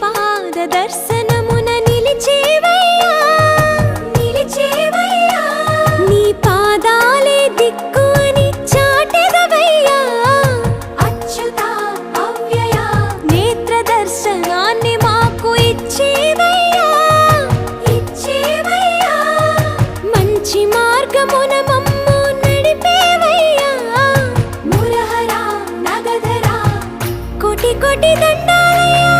పాద దర్శనమున నిలిచేవయ్యా నిలిచేవయ్యా. నీ పాదాలే దిక్కు అని చాటెదవయ్యా. అచ్యుత అవ్యయ నేత్ర దర్శనాన్ని మాకు ఇచ్చేవయ్యా ఇచ్చేవయ్యా. మంచి మార్గమున మమ్ము నడిపేవయ్యా. మురహరా నగధరా కోటి కోటి దండాలయ్యా.